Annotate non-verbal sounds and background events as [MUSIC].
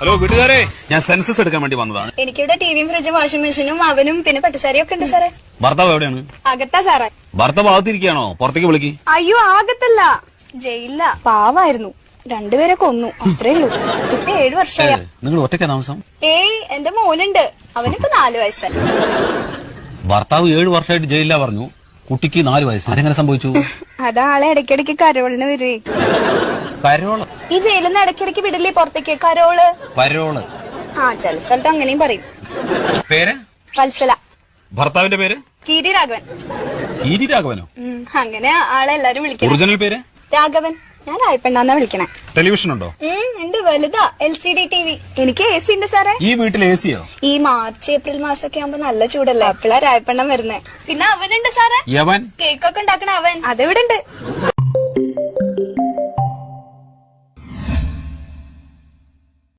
Hello വീട്ടുകാരെ ഞാൻ census എടുക്കാൻ വേണ്ടി വന്നതാണ്. എനിക്കിവിടെ ടിവിയും ഫ്രിഡ്ജും വാഷിംഗ് മെഷീനും അവനും പിന്നെ പട്ടുസാരിയും ഒക്കെ ഉണ്ട് സാറേ. ഭർത്താവ് എവിടെയാണ്? അകത്താ സാറേ. ഭർത്താവ് അകത്തിരിക്കുകയാണോ? പുറത്തേക്ക് വിളിക്ക്. അയ്യോ ആകത്തല്ല ജയിലില്ല പാവായിരുന്നു. രണ്ടുപേരെ കൊന്നു. അത്രേ ഉള്ളൂ. ഇപ്പൊ ഏഴു വർഷമായി. നിങ്ങൾ ഒറ്റയ്ക്കാ താമസം? ഏയ് എന്റെ മോനുണ്ട്. അവനിപ്പോ നാലു വയസ്സായി. ഭർത്താവ് ഏഴു വർഷമായിട്ട് ജയിലില്ല പറഞ്ഞു. കുട്ടിക്ക് നാല് വയസ്സ്. അതെങ്ങനെ സംഭവിച്ചു? [LAUGHS] അതാളെ ഇടയ്ക്കിടയ്ക്ക് കരോളിന് വരുവേ കരോൾ. ഈ ജയിലിൽ നിന്ന് ഇടയ്ക്കിടയ്ക്ക് വിടില്ലേ പുറത്തേക്ക്? കരോൾ. കരോൾ. ആ ചില സ്ഥലത്ത് അങ്ങനെയും പറയും. പേര്? വത്സല. ഭർത്താവിന്റെ പേര്? കീരി രാഘവൻ. കീരി രാഘവനോ? ഉം, അങ്ങനെ ആളെ എല്ലാരും വിളിക്കണം. ഒറിജിനൽ പേര്? രാഘവൻ. ഞാൻ രായപ്പെണ്ണാന്നാ വിളിക്കണേ. ടെലിവിഷൻ ഉണ്ടോ? ഉം, ഉണ്ട്. വലുതാ. L C D T V. എനിക്ക് എ സി ഉണ്ട് സാറേ. ഈ വീട്ടിൽ എ സിയോ? ഈ മാർച്ച് ഏപ്രിൽ മാസമൊക്കെ ആകുമ്പോ നല്ല ചൂടല്ലേ? അപ്പഴാ രായപ്പെണ്ണം വരുന്നേ. പിന്നെ അവനുണ്ട് സാറേ. യവൻ? കേക്കൊക്കെ ഉണ്ടാക്കണ അവൻ. അതെവിടെ ഉണ്ട്